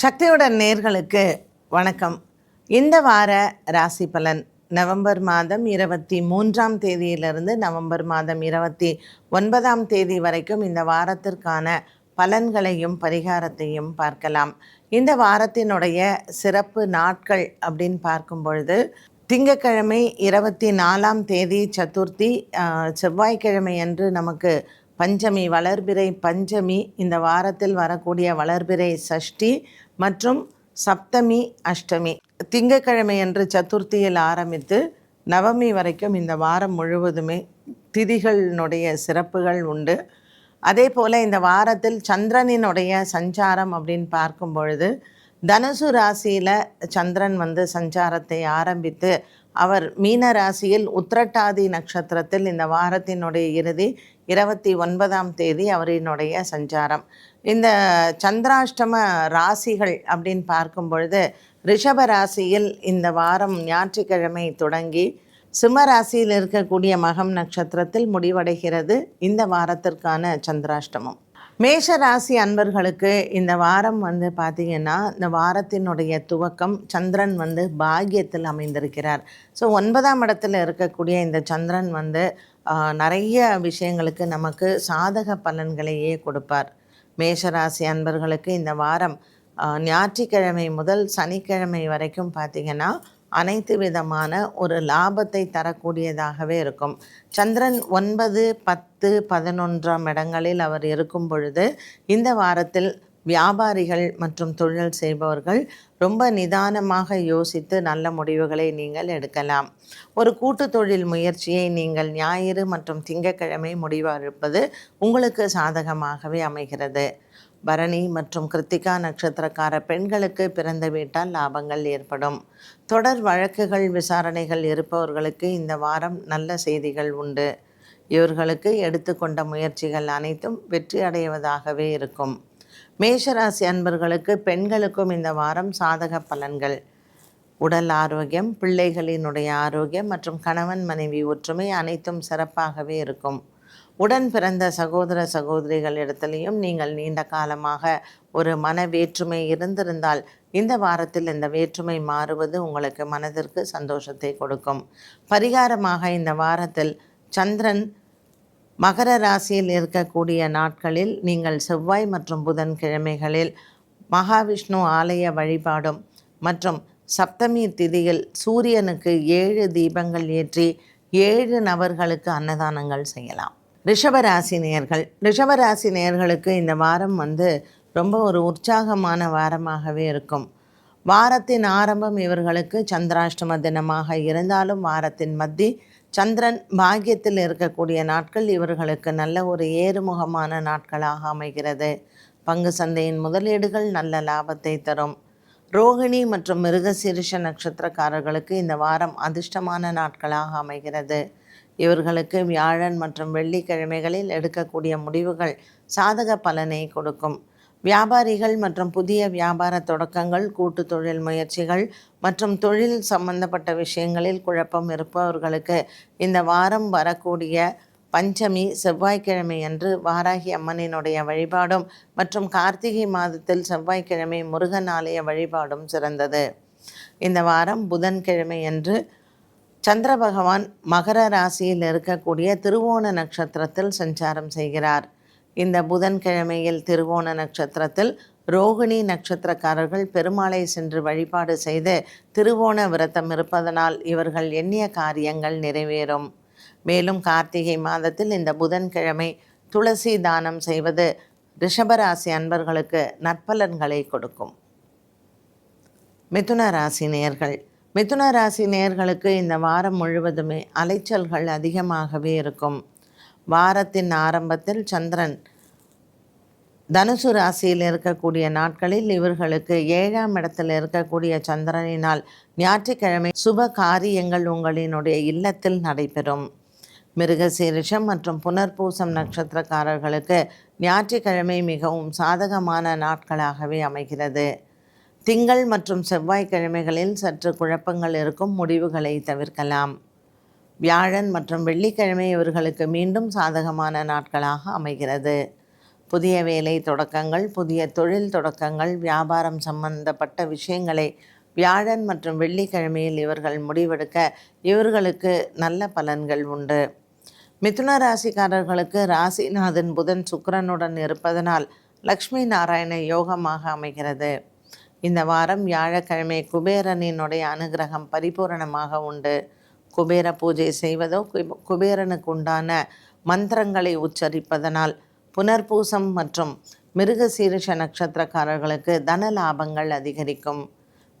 சக்தியுடன் நேர்களுக்கு வணக்கம். இந்த வார ராசி பலன் நவம்பர் மாதம் இருபத்தி மூன்றாம் தேதியிலிருந்து நவம்பர் மாதம் இருபத்தி ஒன்பதாம் தேதி வரைக்கும் இந்த வாரத்திற்கான பலன்களையும் பரிகாரத்தையும் பார்க்கலாம். இந்த வாரத்தினுடைய சிறப்பு நாட்கள் அப்படின்னு பார்க்கும் பொழுது திங்கக்கிழமை இருபத்தி நாலாம் தேதி சதுர்த்தி செவ்வாய்க்கிழமை அன்று நமக்கு பஞ்சமி வளர்பிறை பஞ்சமி. இந்த வாரத்தில் வரக்கூடிய வளர்பிறை சஷ்டி மற்றும் சப்தமி அஷ்டமி திங்கக்கிழமை அன்று சதுர்த்தியில் ஆரம்பித்து நவமி வரைக்கும் இந்த வாரம் முழுவதுமே திதிகளினுடைய சிறப்புகள் உண்டு. அதே போல் இந்த வாரத்தில் சந்திரனினுடைய சஞ்சாரம் அப்படின்னு பார்க்கும் பொழுது தனுசு ராசியில் சந்திரன் வந்து சஞ்சாரத்தை ஆரம்பித்து அவர் மீன ராசியில் உத்திரட்டாதி நட்சத்திரத்தில் இந்த வாரத்தினுடைய இறுதி இருபத்தி ஒன்பதாம் தேதி அவரினுடைய சஞ்சாரம். இந்த சந்திராஷ்டம ராசிகள் அப்படின்னு பார்க்கும் பொழுது ரிஷப ராசியில் இந்த வாரம் ஞாயிற்றுக்கிழமை தொடங்கி சிம்ம ராசியில் இருக்கக்கூடிய மகம் நட்சத்திரத்தில் முடிவடைகிறது இந்த வாரத்திற்கான சந்திராஷ்டமம். மேஷ ராசி அன்பர்களுக்கு இந்த வாரம் வந்து பார்த்திங்கன்னா இந்த வாரத்தினுடைய துவக்கம் சந்திரன் வந்து பாகியத்தில் அமைந்திருக்கிறார். ஸோ ஒன்பதாம் இடத்துல இருக்கக்கூடிய இந்த சந்திரன் வந்து நிறைய விஷயங்களுக்கு நமக்கு சாதக பலன்களையே கொடுப்பார். மேஷராசி அன்பர்களுக்கு இந்த வாரம் ஞாயிற்றுக்கிழமை முதல் சனிக்கிழமை வரைக்கும் பார்த்திங்கன்னா அனைத்து விதமான ஒரு லாபத்தை தரக்கூடியதாகவே இருக்கும். சந்திரன் ஒன்பது பத்து பதினொன்றாம் இடங்களில் அவர் இருக்கும் பொழுது இந்த வாரத்தில் வியாபாரிகள் மற்றும் தொழில் செய்பவர்கள் ரொம்ப நிதானமாக யோசித்து நல்ல முடிவுகளை நீங்கள் எடுக்கலாம். ஒரு கூட்டு தொழில் முயற்சியை நீங்கள் ஞாயிறு மற்றும் திங்கட்கிழமை முடிவெடுப்பது உங்களுக்கு சாதகமாகவே அமைகிறது. பரணி மற்றும் கிருத்திகா நட்சத்திரக்கார பெண்களுக்கு பிறந்த வீட்டால் லாபங்கள் ஏற்படும். தொடர் வழக்குகள் விசாரணைகள் இருப்பவர்களுக்கு இந்த வாரம் நல்ல செய்திகள் உண்டு. இவர்களுக்கு எடுத்துக்கொண்ட முயற்சிகள் அனைத்தும் வெற்றி அடைவதாகவே இருக்கும். மேஷராசி அன்பர்களுக்கு பெண்களுக்கும் இந்த வாரம் சாதக பலன்கள். உடல் ஆரோக்கியம் பிள்ளைகளினுடைய ஆரோக்கியம் மற்றும் கணவன் மனைவி ஒற்றுமை அனைத்தும் சிறப்பாகவே இருக்கும். உடன் பிறந்த சகோதர சகோதரிகள் இடத்துலையும் நீங்கள் நீண்ட காலமாக ஒரு மன வேற்றுமை இருந்திருந்தால் இந்த வாரத்தில் இந்த வேற்றுமை மாறுவது உங்களுக்கு மனதிற்கு சந்தோஷத்தை கொடுக்கும். பரிகாரமாக இந்த வாரத்தில் சந்திரன் மகர ராசியில் இருக்கக்கூடிய நாட்களில் நீங்கள் செவ்வாய் மற்றும் புதன் கிழமைகளில் மகாவிஷ்ணு ஆலய வழிபாடும் மற்றும் சப்தமி திதியில் சூரியனுக்கு ஏழு தீபங்கள் ஏற்றி ஏழு நபர்களுக்கு அன்னதானங்கள் செய்யலாம். ரிஷபராசி நேர்கள். ரிஷபராசி நேயர்களுக்கு இந்த வாரம் வந்து ரொம்ப ஒரு உற்சாகமான வாரமாகவே இருக்கும். வாரத்தின் ஆரம்பம் இவர்களுக்கு சந்திராஷ்டம தினமாக இருந்தாலும் வாரத்தின் மத்தி சந்திரன் பாக்கியத்தில் இருக்கக்கூடிய நாட்கள் இவர்களுக்கு நல்ல ஒரு ஏறுமுகமான நாட்களாக அமைகிறது. பங்கு சந்தையின் முதலீடுகள் நல்ல லாபத்தை தரும். ரோகிணி மற்றும் மிருகசீரிஷ நட்சத்திரக்காரர்களுக்கு இந்த வாரம் அதிர்ஷ்டமான நாட்களாக அமைகிறது. இவர்களுக்கு வியாழன் மற்றும் வெள்ளிக்கிழமைகளில் எடுக்கக்கூடிய முடிவுகள் சாதக பலனை கொடுக்கும். வியாபாரிகள் மற்றும் புதிய வியாபார தொடக்கங்கள் கூட்டு தொழில் முயற்சிகள் மற்றும் தொழில் சம்பந்தப்பட்ட விஷயங்களில் குழப்பம் இருப்பவர்களுக்கு இந்த வாரம் வரக்கூடிய பஞ்சமி செவ்வாய்க்கிழமை அன்று வாராகி அம்மனினுடைய வழிபாடும் மற்றும் கார்த்திகை மாதத்தில் செவ்வாய்க்கிழமை முருகன் ஆலய வழிபாடும் சிறந்தது. இந்த வாரம் புதன்கிழமை அன்று சந்திர பகவான் மகர ராசியில் இருக்கக்கூடிய திருவோண நட்சத்திரத்தில் சஞ்சாரம் செய்கிறார். இந்த புதன்கிழமையில் திருவோண நட்சத்திரத்தில் ரோகிணி நட்சத்திரக்காரர்கள் பெருமாளை சென்று வழிபாடு செய்து திருவோண விரதம் இருப்பதனால் இவர்கள் எண்ணிய காரியங்கள் நிறைவேறும். மேலும் கார்த்திகை மாதத்தில் இந்த புதன்கிழமை துளசி தானம் செய்வது ரிஷபராசி அன்பர்களுக்கு நற்பலன்களை கொடுக்கும். மிதுன ராசி நேயர்கள் மிதுன ராசி நேயர்களுக்கு இந்த வாரம் முழுவதுமே அலைச்சல்கள் அதிகமாகவே இருக்கும். வாரத்தின் ஆரம்பத்தில் சந்திரன் தனுசு ராசியில் இருக்கக்கூடிய நாட்களில் இவர்களுக்கு ஏழாம் இடத்தில் இருக்கக்கூடிய சந்திரனினால் ஞாயிற்றுக்கிழமை சுப காரியங்கள் உங்களினுடைய இல்லத்தில் நடைபெறும். மிருகசீரிஷம் மற்றும் புனர்பூசம் நட்சத்திரக்காரர்களுக்கு ஞாயிற்றுக்கிழமை மிகவும் சாதகமான நாட்களாகவே அமைகிறது. திங்கள் மற்றும் செவ்வாய்க்கிழமைகளில் சற்று குழப்பங்கள் இருக்கும் முடிவுகளை தவிர்க்கலாம். வியாழன் மற்றும் வெள்ளிக்கிழமை இவர்களுக்கு மீண்டும் சாதகமான நாட்களாக அமைகிறது. புதிய வேலை தொடக்கங்கள் புதிய தொழில் தொடக்கங்கள் வியாபாரம் சம்பந்தப்பட்ட விஷயங்களை வியாழன் மற்றும் வெள்ளிக்கிழமையில் இவர்கள் முடிவெடுக்க இவர்களுக்கு நல்ல பலன்கள் உண்டு. மிதுன ராசிக்காரர்களுக்கு ராசிநாதன் புதன் சுக்கரனுடன் இருப்பதனால் லக்ஷ்மி நாராயண யோகமாக அமைகிறது. இந்த வாரம் வியாழக்கிழமை குபேரனினுடைய அனுகிரகம் பரிபூரணமாக உண்டு. குபேர பூஜை செய்வதோ குபேரனுக்கு உண்டான மந்திரங்களை உச்சரிப்பதனால் புனர்பூசம் மற்றும் மிருகசீரிஷ நட்சத்திரக்காரர்களுக்கு தன லாபங்கள் அதிகரிக்கும்.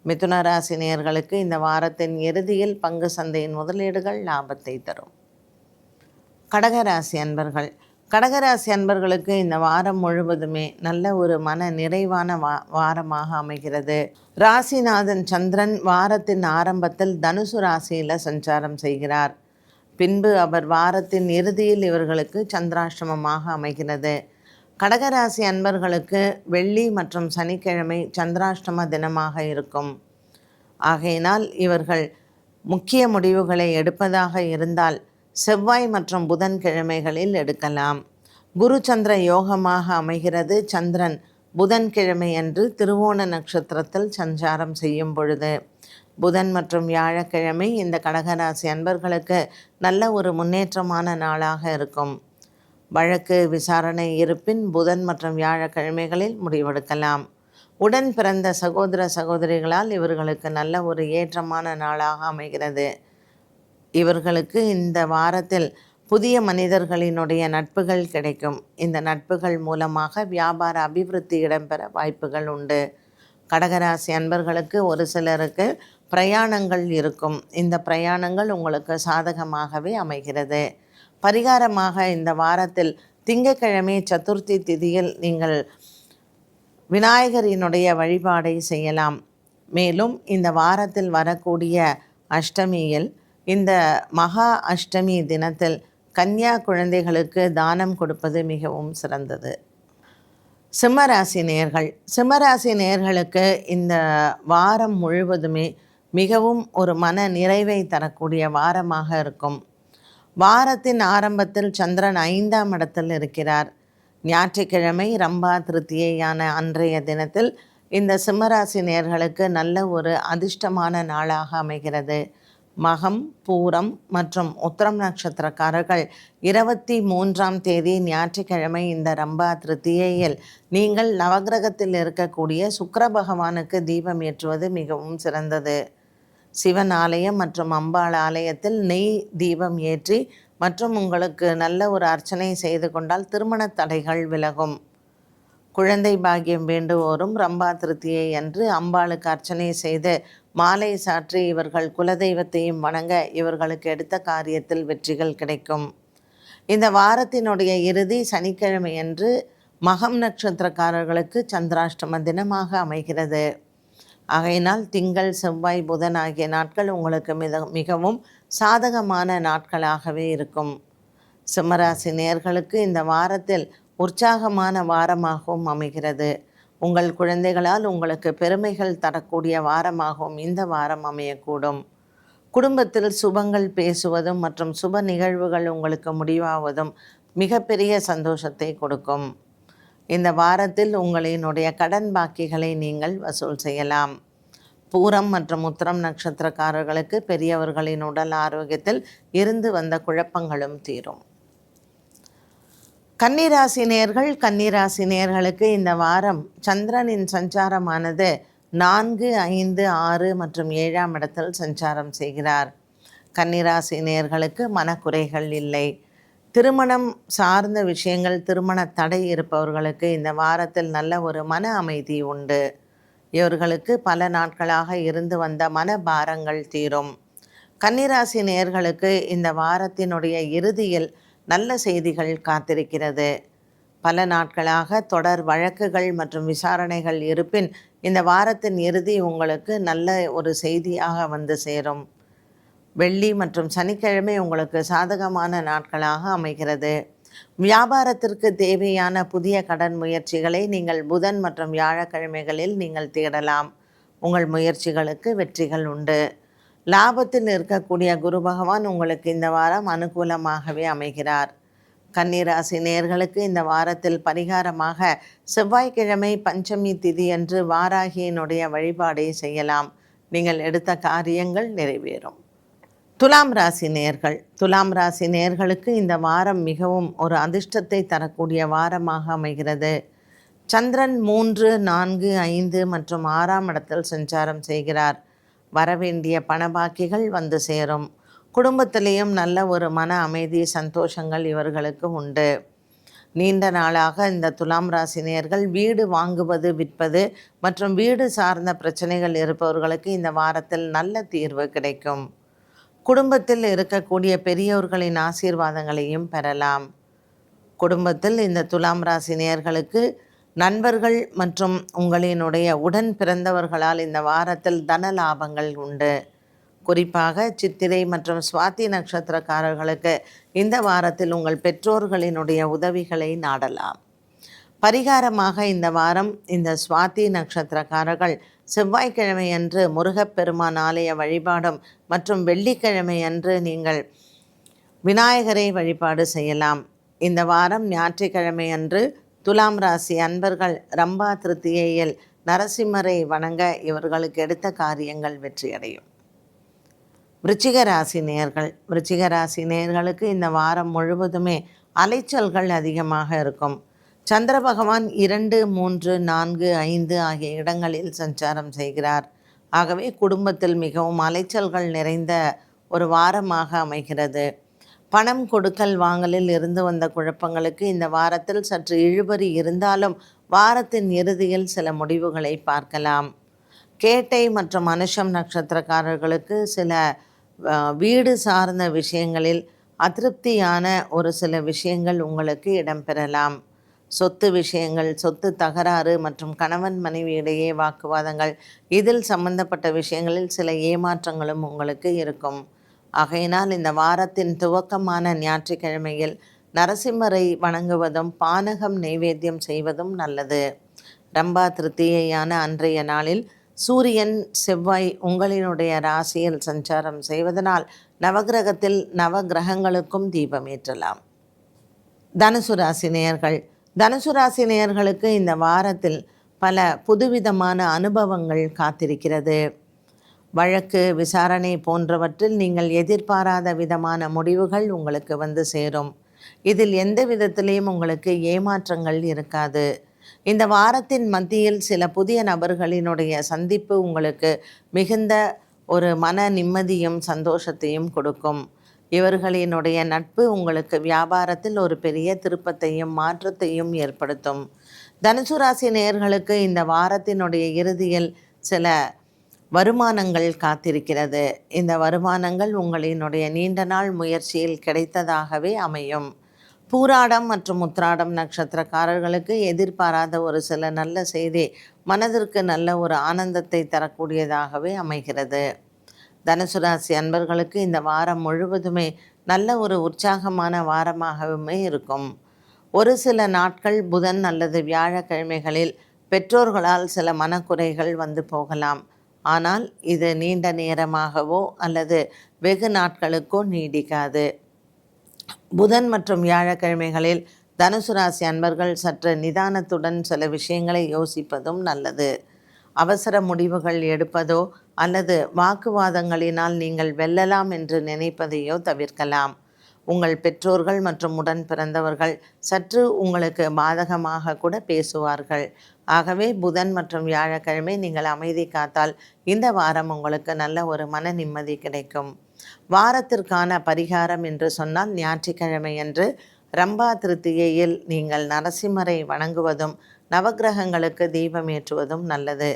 மிதுன ராசினியர்களுக்கு இந்த வாரத்தின் இறுதியில் பங்கு சந்தையின் முதலீடுகள் லாபத்தை தரும். கடகராசி அன்பர்கள் கடகராசி அன்பர்களுக்கு இந்த வாரம் முழுவதுமே நல்ல ஒரு மன நிறைவான வா வாரமாக அமைகிறது. ராசிநாதன் சந்திரன் வாரத்தின் ஆரம்பத்தில் தனுசு ராசியில் சஞ்சாரம் செய்கிறார். பின்பு அவர் வாரத்தின் இறுதியில் இவர்களுக்கு சந்திராஷ்டமமாக அமைகிறது. கடகராசி அன்பர்களுக்கு வெள்ளி மற்றும் சனிக்கிழமை சந்திராஷ்டம தினமாக இருக்கும். ஆகையினால் இவர்கள் முக்கிய முடிவுகளை எடுப்பதாக இருந்தால் செவ்வாய் மற்றும் புதன் கிழமைகளில் எடுக்கலாம். குரு சந்திர யோகமாக அமைகிறது. சந்திரன் புதன்கிழமை அன்று திருவோண நட்சத்திரத்தில் சஞ்சாரம் செய்யும் பொழுது. புதன் மற்றும் வியாழக்கிழமை இந்த கடகராசி அன்பர்களுக்கு நல்ல ஒரு முன்னேற்றமான நாளாக இருக்கும். வழக்கு விசாரணை இருப்பின் புதன் மற்றும் வியாழக்கிழமைகளில் முடிவெடுக்கலாம். உடன் பிறந்த சகோதர சகோதரிகளால் இவர்களுக்கு நல்ல ஒரு ஏற்றமான நாளாக அமைகிறது. இவர்களுக்கு இந்த வாரத்தில் புதிய மனிதர்களினுடைய நட்புகள் கிடைக்கும். இந்த நட்புகள் மூலமாக வியாபார அபிவிருத்தி இடம்பெற வாய்ப்புகள் உண்டு. கடகராசி அன்பர்களுக்கு ஒரு சிலருக்கு பிரயாணங்கள் இருக்கும். இந்த பிரயாணங்கள் உங்களுக்கு சாதகமாகவே அமைகிறது. பரிகாரமாக இந்த வாரத்தில் திங்கட்கிழமை சதுர்த்தி திதியில் நீங்கள் விநாயகரினுடைய வழிபாடை செய்யலாம். மேலும் இந்த வாரத்தில் வரக்கூடிய அஷ்டமியில் இந்த மகா அஷ்டமி தினத்தில் கன்னியா குழந்தைகளுக்கு தானம் கொடுப்பது மிகவும் சிறந்தது. சிம்மராசி நேர்கள் சிம்மராசி நேயர்களுக்கு இந்த வாரம் முழுவதுமே மிகவும் ஒரு மன நிறைவை தரக்கூடிய வாரமாக இருக்கும். வாரத்தின் ஆரம்பத்தில் சந்திரன் ஐந்தாம் இடத்தில் இருக்கிறார். ஞாயிற்றுக்கிழமை ரம்பா திருத்தியையான அன்றைய தினத்தில் இந்த சிம்மராசி நேயர்களுக்கு நல்ல ஒரு அதிர்ஷ்டமான நாளாக அமைகிறது. மகம் பூரம் மற்றும் உத்தரம் நட்சத்திரக்காரர்கள். இருபத்தி மூன்றாம் தேதி ஞாயிற்றுக்கிழமை இந்த ரம்பா திருத்தியையில் நீங்கள் நவக்கிரகத்தில் இருக்கக்கூடிய சுக்கர பகவானுக்கு தீபம் ஏற்றுவது மிகவும் சிறந்தது. சிவன் ஆலயம் மற்றும் அம்பாள் ஆலயத்தில் நெய் தீபம் ஏற்றி மற்றும் உங்களுக்கு நல்ல ஒரு அர்ச்சனை செய்து கொண்டால் திருமண தடைகள் விலகும். குழந்தை பாக்கியம் வேண்டுவோரும் ரம்பா திருத்தியை அன்று அம்பாளுக்கு அர்ச்சனை செய்து மாலை சாற்றி இவர்கள் குலதெய்வத்தையும் வணங்க இவர்களுக்கு எடுத்த காரியத்தில் வெற்றிகள் கிடைக்கும். இந்த வாரத்தினுடைய இறுதி சனிக்கிழமையன்று மகம் நட்சத்திரக்காரர்களுக்கு சந்திராஷ்டம தினமாக அமைகிறது. ஆகையினால் திங்கள் செவ்வாய் புதன் ஆகிய நாட்கள் உங்களுக்கு மிக மிகவும் சாதகமான நாட்களாகவே இருக்கும். சிம்மராசி நேர்களுக்கு இந்த வாரத்தில் உற்சாகமான வாரமாகவும் அமைகிறது. உங்கள் குழந்தைகளால் உங்களுக்கு பெருமைகள் தரக்கூடிய வாரமாகவும் இந்த வாரம் அமையக்கூடும். குடும்பத்தில் சுபங்கள் பேசுவதும் மற்றும் சுப நிகழ்வுகள் உங்களுக்கு முடிவாவதும் மிகப்பெரிய சந்தோஷத்தை கொடுக்கும். இந்த வாரத்தில் உங்களினுடைய கடன் பாக்கிகளை நீங்கள் வசூல் செய்யலாம். பூரம் மற்றும் உத்திரம் நட்சத்திரக்காரர்களுக்கு பெரியவர்களின் உடல் ஆரோக்கியத்தில் இருந்து வந்த குழப்பங்களும் தீரும். கன்னிராசி நேர்கள் கன்னிராசி நேர்களுக்கு இந்த வாரம் சந்திரனின் சஞ்சாரமானது நான்கு ஐந்து ஆறு மற்றும் ஏழாம் இடத்தில் சஞ்சாரம் செய்கிறார். கன்னிராசி நேர்களுக்கு மனக்குறைகள் இல்லை. திருமணம் சார்ந்த விஷயங்கள் திருமண தடை இருப்பவர்களுக்கு இந்த வாரத்தில் நல்ல ஒரு மன அமைதி உண்டு. இவர்களுக்கு பல நாட்களாக இருந்து வந்த மன பாரங்கள் தீரும். கன்னிராசி நேயர்களுக்கு இந்த வாரத்தினுடைய இறுதியில் நல்ல செய்திகள் காத்திருக்கிறது. பல நாட்களாக தொடர் வழக்குகள் மற்றும் விசாரணைகள் இருப்பின் இந்த வாரத்தின் இறுதி உங்களுக்கு நல்ல ஒரு செய்தியாக வந்து சேரும். வெள்ளி மற்றும் சனிக்கிழமை உங்களுக்கு சாதகமான நாட்களாக அமைகிறது. வியாபாரத்திற்கு தேவையான புதிய கடன் முயற்சிகளை நீங்கள் புதன் மற்றும் வியாழக்கிழமைகளில் நீங்கள் தேடலாம். உங்கள் முயற்சிகளுக்கு வெற்றிகள் உண்டு. லாபத்தில் இருக்கக்கூடிய குரு பகவான் உங்களுக்கு இந்த வாரம் அனுகூலமாகவே அமைகிறார். கன்னிராசி நேர்களுக்கு இந்த வாரத்தில் பரிகாரமாக செவ்வாய்க்கிழமை பஞ்சமி திதி என்று வாராகியினுடைய வழிபாடை செய்யலாம். நீங்கள் எடுத்த காரியங்கள் நிறைவேறும். துலாம் ராசி நேர்கள். துலாம் ராசி நேர்களுக்கு இந்த வாரம் மிகவும் ஒரு அதிர்ஷ்டத்தை தரக்கூடிய வாரமாக அமைகிறது. சந்திரன் மூன்று நான்கு ஐந்து மற்றும் ஆறாம் இடத்தில் சஞ்சாரம் செய்கிறார். வரவேண்டிய பணபாக்கிகள் வந்து சேரும். குடும்பத்திலேயும் நல்ல ஒரு மன அமைதி சந்தோஷங்கள் இவர்களுக்கு உண்டு. நீண்ட நாளாக இந்த துலாம் ராசினியர்கள் வீடு வாங்குவது விற்பது மற்றும் வீடு சார்ந்த பிரச்சனைகள் இருப்பவர்களுக்கு இந்த வாரத்தில் நல்ல தீர்வு கிடைக்கும். குடும்பத்தில் இருக்கக்கூடிய பெரியோர்களின் ஆசீர்வாதங்களையும் பெறலாம். குடும்பத்தில் இந்த துலாம் ராசினியர்களுக்கு நண்பர்கள் மற்றும் உங்களினுடைய உடன் பிறந்தவர்களால் இந்த வாரத்தில் தன லாபங்கள் உண்டு. குறிப்பாக சித்திரை மற்றும் சுவாதி நட்சத்திரக்காரர்களுக்கு இந்த வாரத்தில் உங்கள் பெற்றோர்களினுடைய உதவிகளை நாடலாம். பரிகாரமாக இந்த வாரம் இந்த சுவாதி நட்சத்திரக்காரர்கள் செவ்வாய்க்கிழமை அன்று முருகப்பெருமான் ஆலய வழிபாடும் மற்றும் வெள்ளிக்கிழமை அன்று நீங்கள் விநாயகரை வழிபாடு செய்யலாம். இந்த வாரம் ஞாயிற்றுக்கிழமை அன்று துலாம் ராசி அன்பர்கள் ரம்பா திருத்தியையில் நரசிம்மரை வணங்க இவர்களுக்கு எடுத்த காரியங்கள் வெற்றியடையும். விருச்சிக ராசி நேர்கள் விருச்சிக ராசி நேர்களுக்கு இந்த வாரம் முழுவதுமே அலைச்சல்கள் அதிகமாக இருக்கும். சந்திர பகவான் இரண்டு மூன்று நான்கு ஐந்து ஆகிய இடங்களில் சஞ்சாரம் செய்கிறார். ஆகவே குடும்பத்தில் மிகவும் அலைச்சல்கள் நிறைந்த ஒரு வாரமாக அமைகிறது. பணம் கொடுக்கல் வாங்கலில் இருந்து வந்த குழப்பங்களுக்கு இந்த வாரத்தில் சற்று இழுபறி இருந்தாலும் வாரத்தின் இறுதியில் சில முடிவுகளை பார்க்கலாம். கேட்டை மற்றும் மனுஷம் நட்சத்திரக்காரர்களுக்கு சில வீடு சார்ந்த விஷயங்களில் அதிருப்தியான ஒரு சில விஷயங்கள் உங்களுக்கு இடம்பெறலாம். சொத்து விஷயங்கள் சொத்து தகராறு மற்றும் கணவன் மனைவி இடையே வாக்குவாதங்கள் இதில் சம்பந்தப்பட்ட விஷயங்களில் சில ஏமாற்றங்களும் உங்களுக்கு இருக்கும். ஆகையினால் இந்த வாரத்தின் துவக்கமான ஞாயிற்றுக்கிழமையில் நரசிம்மரை வணங்குவதும் பானகம் நைவேத்தியம் செய்வதும் நல்லது. ரம்பா திருத்தியையான அன்றைய நாளில் சூரியன் செவ்வாய் உங்களினுடைய ராசியில் சஞ்சாரம் செய்வதனால் நவகிரகத்தில் நவகிரகங்களுக்கும் தீபம் ஏற்றலாம். தனுசு ராசி நேயர்கள். தனுசு ராசி நேயர்களுக்கு இந்த வாரத்தில் பல புதுவிதமான அனுபவங்கள் காத்திருக்கிறது. வழக்கு விசாரணை போன்றவற்றில் நீங்கள் எதிர்பாராத விதமான முடிவுகள் உங்களுக்கு வந்து சேரும். இதில் எந்த விதத்திலையும் உங்களுக்கு ஏமாற்றங்கள் இருக்காது. இந்த வாரத்தின் மத்தியில் சில புதிய நபர்களினுடைய சந்திப்பு உங்களுக்கு மிகுந்த ஒரு மன நிம்மதியும் சந்தோஷத்தையும் கொடுக்கும். இவர்களினுடைய நட்பு உங்களுக்கு வியாபாரத்தில் ஒரு பெரிய திருப்பத்தையும் மாற்றத்தையும் ஏற்படுத்தும். தனுசு ராசி நேயர்களுக்கு இந்த வாரத்தினுடைய இறுதியில் சில வருமானங்கள் காத்திருக்கிறது. இந்த வருமானங்கள் உங்களினுடைய நீண்ட நாள் முயற்சியில் கிடைத்ததாகவே அமையும். பூராடம் மற்றும் உத்ராடம் நட்சத்திரக்காரர்களுக்கு எதிர்பாராத ஒரு சில நல்ல செய்தி மனதிற்கு நல்ல ஒரு ஆனந்தத்தை தரக்கூடியதாகவே அமைகிறது. தனுசு ராசி அன்பர்களுக்கு இந்த வாரம் முழுவதுமே நல்ல ஒரு உற்சாகமான வாரமாகவுமே இருக்கும். ஒரு சில நாட்கள் புதன் அல்லது வியாழக்கிழமைகளில் பெற்றோர்களால் சில மனக்குறைகள் வந்து போகலாம். ஆனால் இது நீண்ட நேரமாகவோ அல்லது வெகு நாட்களுக்கோ நீடிக்காது. புதன் மற்றும் வியாழக்கிழமைகளில் தனுசு ராசி அன்பர்கள் சற்று நிதானத்துடன் சில விஷயங்களை யோசிப்பதும் நல்லது. அவசர முடிவுகள் எடுப்பதோ அல்லது வாக்குவாதங்களினால் நீங்கள் வெல்லலாம் என்று நினைப்பதையோ தவிர்க்கலாம். உங்கள் பெற்றோர்கள் மற்றும் உடன் பிறந்தவர்கள் சற்று உங்களுக்கு பாதகமாக கூட பேசுவார்கள். ஆகவே புதன் மற்றும் வியாழக்கிழமை நீங்கள் அமைதி காத்தால் இந்த வாரம் உங்களுக்கு நல்ல ஒரு மன நிம்மதி கிடைக்கும். வாரத்திற்கான பரிகாரம் என்று சொன்னால் ஞாயிற்றுக்கிழமை என்று ரம்பா திருத்தியையில் நீங்கள் நரசிம்மரை வணங்குவதும் நவகிரகங்களுக்கு தீபம் ஏற்றுவதும் நல்லது.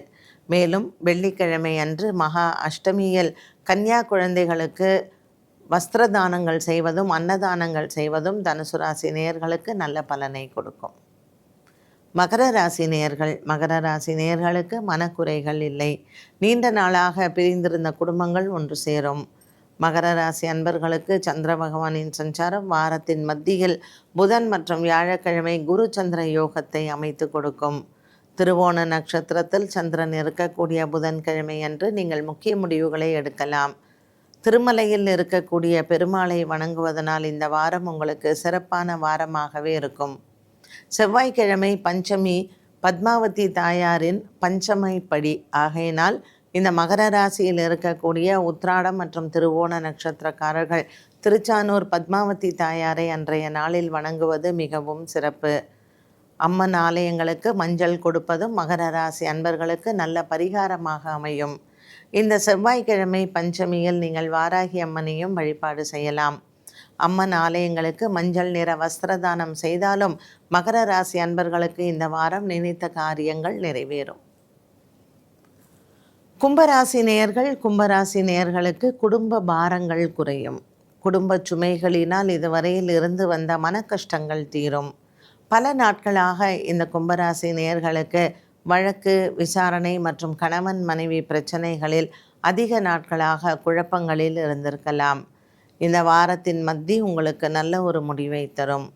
மேலும் வெள்ளிக்கிழமை அன்று மகா அஷ்டமியில் கன்னியா குழந்தைகளுக்கு வஸ்திர தானங்கள் செய்வதும் அன்னதானங்கள் செய்வதும் தனுசு ராசி நேயர்களுக்கு நல்ல பலனை கொடுக்கும். மகர ராசி நேயர்கள் மகர ராசி நேயர்களுக்கு மனக்குறைகள் இல்லை. நீண்ட நாளாக பிரிந்திருந்த குடும்பங்கள் ஒன்று சேரும். மகர ராசி அன்பர்களுக்கு சந்திர பகவானின் சஞ்சாரம் வாரத்தின் மத்தியில் புதன் மற்றும் வியாழக்கிழமை குரு சந்திர யோகத்தை அமைத்து கொடுக்கும். திருவோண நட்சத்திரத்தில் சந்திரன் இருக்கக்கூடிய புதன்கிழமை அன்று நீங்கள் முக்கிய முடிவுகளை எடுக்கலாம். திருமலையில் இருக்கக்கூடிய பெருமாளை வணங்குவதனால் இந்த வாரம் உங்களுக்கு சிறப்பான வாரமாகவே இருக்கும். செவ்வாய்க்கிழமை பஞ்சமி பத்மாவதி தாயாரின் பஞ்சமைப்படி. ஆகையினால் இந்த மகர ராசியில் இருக்கக்கூடிய உத்ராடம் மற்றும் திருவோண நட்சத்திரக்காரர்கள் திருச்சானூர் பத்மாவதி தாயாரை அன்றைய நாளில் வணங்குவது மிகவும் சிறப்பு. அம்மன் ஆலயங்களுக்கு மஞ்சள் கொடுப்பதும் மகர ராசி அன்பர்களுக்கு நல்ல பரிகாரமாக அமையும். இந்த செவ்வாய்க்கிழமை பஞ்சமியில் நீங்கள் வாராகி அம்மனையும் வழிபாடு செய்யலாம். அம்மன் ஆலயங்களுக்கு மஞ்சள் நிற வஸ்திரதானம் செய்தாலும் மகர ராசி அன்பர்களுக்கு இந்த வாரம் நினைத்த காரியங்கள் நிறைவேறும். கும்பராசி நேயர்கள் கும்பராசி நேயர்களுக்கு குடும்ப பாரங்கள் குறையும். குடும்ப சுமைகளினால் இதுவரையில் இருந்து வந்த மன கஷ்டங்கள் தீரும். பல நாட்களாக இந்த கும்பராசி நேயர்களுக்கு வழக்கு விசாரணை மற்றும் கணவன் மனைவி பிரச்சனைகளில் அதிக நாட்களாக குழப்பங்களில் இருந்திருக்கலாம். இந்த வாரத்தின் மத்தி உங்களுக்கு நல்ல ஒரு முடிவை தரும்.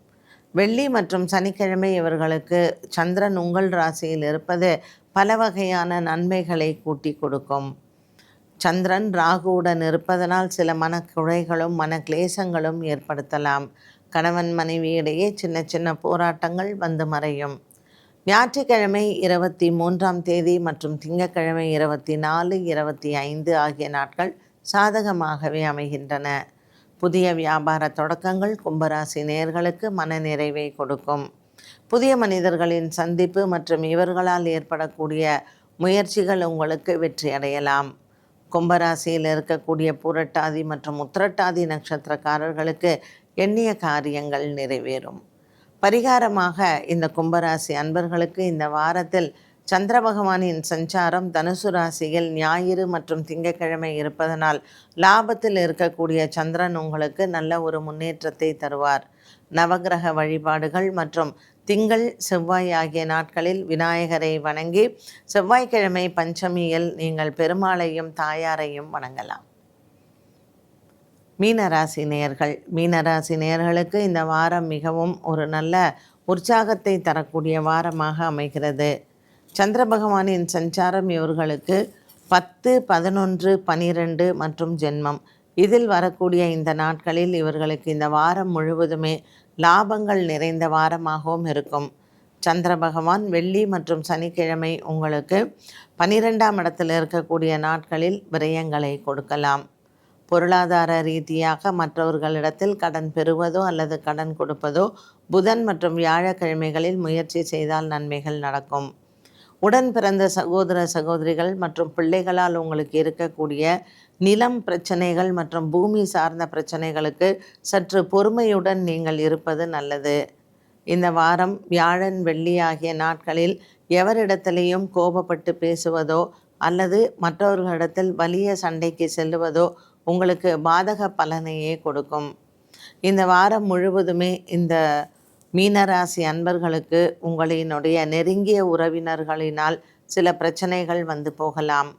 வெள்ளி மற்றும் சனிக்கிழமை இவர்களுக்கு சந்திரன் உங்கள் ராசியில் இருப்பது பல வகையான நன்மைகளை கூட்டி கொடுக்கும். சந்திரன் ராகுவுடன் இருப்பதனால் சில மனக்குறைகளும் மன கிளேசங்களும் ஏற்படுத்தலாம். கணவன் மனைவியிடையே சின்ன சின்ன போராட்டங்கள் வந்து மறையும். ஞாயிற்றுக்கிழமை இருபத்தி மூன்றாம் தேதி மற்றும் திங்கட்கிழமை இருபத்தி நாலு இருபத்தி ஐந்து ஆகிய நாட்கள் சாதகமாகவே அமைகின்றன. புதிய வியாபார தொடக்கங்கள் கும்பராசி நேர்களுக்கு மன நிறைவை கொடுக்கும். புதிய மனிதர்களின் சந்திப்பு மற்றும் இவர்களால் ஏற்படக்கூடிய முயற்சிகள் உங்களுக்கு வெற்றியடையலாம் கும்பராசியில் இருக்கக்கூடிய பூரட்டாதி மற்றும் உத்திரட்டாதி நட்சத்திரக்காரர்களுக்கு எண்ணிய காரியங்கள் நிறைவேறும். பரிகாரமாக இந்த கும்பராசி அன்பர்களுக்கு இந்த வாரத்தில் சந்திர பகவானின் சஞ்சாரம் தனுசு ராசியில் ஞாயிறு மற்றும் திங்கக்கிழமை இருப்பதனால் லாபத்தில் இருக்கக்கூடிய சந்திரன் உங்களுக்கு நல்ல ஒரு முன்னேற்றத்தை தருவார். நவகிரக வழிபாடுகள் மற்றும் திங்கள் செவ்வாய் ஆகிய நாட்களில் விநாயகரை வணங்கி செவ்வாய்க்கிழமை பஞ்சமியில் நீங்கள் பெருமாளையும் தாயாரையும் வணங்கலாம். மீனராசி நேயர்கள். மீனராசி நேயர்களுக்கு இந்த வாரம் மிகவும் ஒரு நல்ல உற்சாகத்தை தரக்கூடிய வாரமாக அமைகிறது. சந்திர பகவானின் சஞ்சாரம் இவர்களுக்கு பத்து பதினொன்று பனிரெண்டு மற்றும் ஜென்மம். இதில் வரக்கூடிய இந்த நாட்களில் இவர்களுக்கு இந்த வாரம் முழுவதுமே லாபங்கள் நிறைந்த வாரமாகவும் இருக்கும். சந்திர பகவான் வெள்ளி மற்றும் சனிக்கிழமை உங்களுக்கு பனிரெண்டாம் இடத்தில் இருக்கக்கூடிய நாட்களில் விரயங்களை கொடுக்கலாம். பொருளாதார ரீதியாக மற்றவர்களிடத்தில் கடன் பெறுவதோ அல்லது கடன் கொடுப்பதோ புதன் மற்றும் வியாழக்கிழமைகளில் முயற்சி செய்தால் நன்மைகள் நடக்கும். உடன் பிறந்த சகோதர சகோதரிகள் மற்றும் பிள்ளைகளால் உங்களுக்கு இருக்கக்கூடிய நிலம் பிரச்சனைகள் மற்றும் பூமி சார்ந்த பிரச்சனைகளுக்கு சற்று பொறுமையுடன் நீங்கள் இருப்பது நல்லது. இந்த வாரம் வியாழன் வெள்ளி ஆகிய நாட்களில் எவரிடத்திலையும் கோபப்பட்டு பேசுவதோ அல்லது மற்றவர்களிடத்தில் வலிய சண்டைக்கு செல்லுவதோ உங்களுக்கு பாதக பலனையே கொடுக்கும். இந்த வாரம் முழுவதுமே இந்த மீனராசி அன்பர்களுக்கு உங்களினுடைய நெருங்கிய உறவினர்களினால் சில பிரச்சனைகள் வந்து போகலாம்.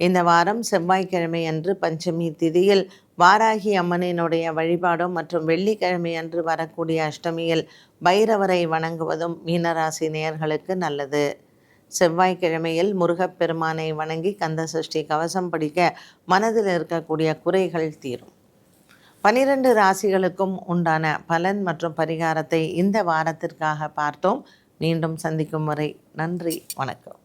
இந்த வாரம் செவ்வாய்க்கிழமை அன்று பஞ்சமி திதியில் வாராகி அம்மனினுடைய வழிபாடும் மற்றும் வெள்ளிக்கிழமை அன்று வரக்கூடிய அஷ்டமியில் பைரவரை வணங்குவதும் மீனராசி நேயர்களுக்கு நல்லது. செவ்வாய்க்கிழமையில் முருகப்பெருமானை வணங்கி கந்த சஷ்டி கவசம் படிக்க மனதில் இருக்கக்கூடிய குறைகள் தீரும். பனிரெண்டு ராசிகளுக்கும் உண்டான பலன் மற்றும் பரிகாரத்தை இந்த வாரத்திற்காக பார்த்தோம். மீண்டும் சந்திக்கும் வரை நன்றி வணக்கம்.